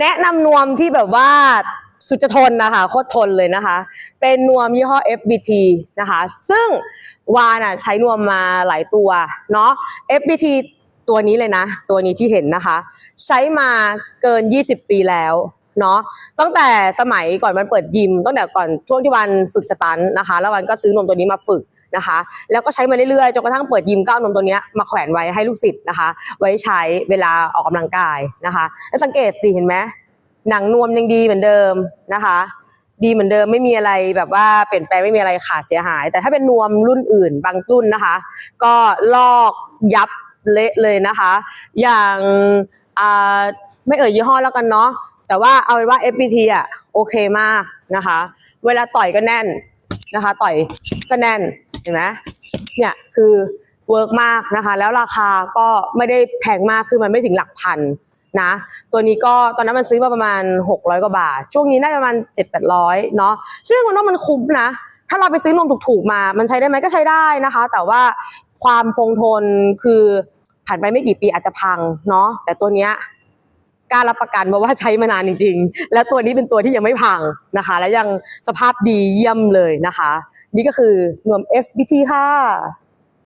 แนะนำนวมที่แบบว่าสุดจะทนนะคะโคตรทนเลยนะคะ เป็นนวมยี่ห้อ FBT นะคะ ซึ่งวาน่ะใช้นวมมาหลายตัวเนาะ FBT ตัวนี้เลยนะ ตัวนี้ที่เห็นนะคะ ใช้มาเกิน 20 ปีแล้วเนาะตั้งแต่สมัยก่อนมันเปิดยิม ตั้งแต่ก่อนช่วงที่วันฝึกสตันนะคะ แล้ววันก็ซื้อนวมตัวนี้มาฝึก นะคะ แล้วก็ใช้มาเรื่อยๆจนกระทั่งเปิดยิมก็เอานมตัวนี้มาแขวนไว้ให้ลูกศิษย์นะคะ ไว้ใช้เวลาออกกำลังกายนะคะแล้วสังเกตสิเห็นไหมหนังนวมยังดีเหมือนเดิมนะคะ ดีเหมือนเดิมไม่มีอะไรแบบว่าเปลี่ยนแปลงไม่มีอะไรขาดเสียหาย แต่ถ้าเป็นนวมรุ่นอื่น บางรุ่นนะคะ ก็ลอกยับเละเลยนะคะ อย่างอ่าไม่เอ่ยยี่ห้อแล้วกันเนาะแต่ว่าเอาเป็นว่า FPT อะโอเคมากนะคะ เวลาต่อยก็แน่นนะคะ ต่อยก็แน่น เห็นไหมเนี่ยคือเวิร์กมากนะคะ แล้วราคาก็ไม่ได้แพงมากคือมันไม่ถึงหลักพันนะตัวนี้ก็ตอนนั้นมันซื้อมาประมาณ 600 กว่าบาท ช่วงนี้น่าจะประมาณ 7-800 เนาะซึ่งมันว่ามันคุ้มนะ ถ้าเราไปซื้อนมถูกๆมา มันใช้ได้ไหมก็ใช้ได้นะคะ แต่ว่าความคงทนคือผ่านไปไม่กี่ปีอาจจะพังเนาะแต่ตัวเนี้ย กล้ารับประกันเพราะว่าใช้มานานจริง ๆ และตัวนี้เป็นตัวที่ยังไม่พังนะคะ และยังสภาพดีเยี่ยมเลยนะคะ นี่ก็คือนวม FBT ค่ะ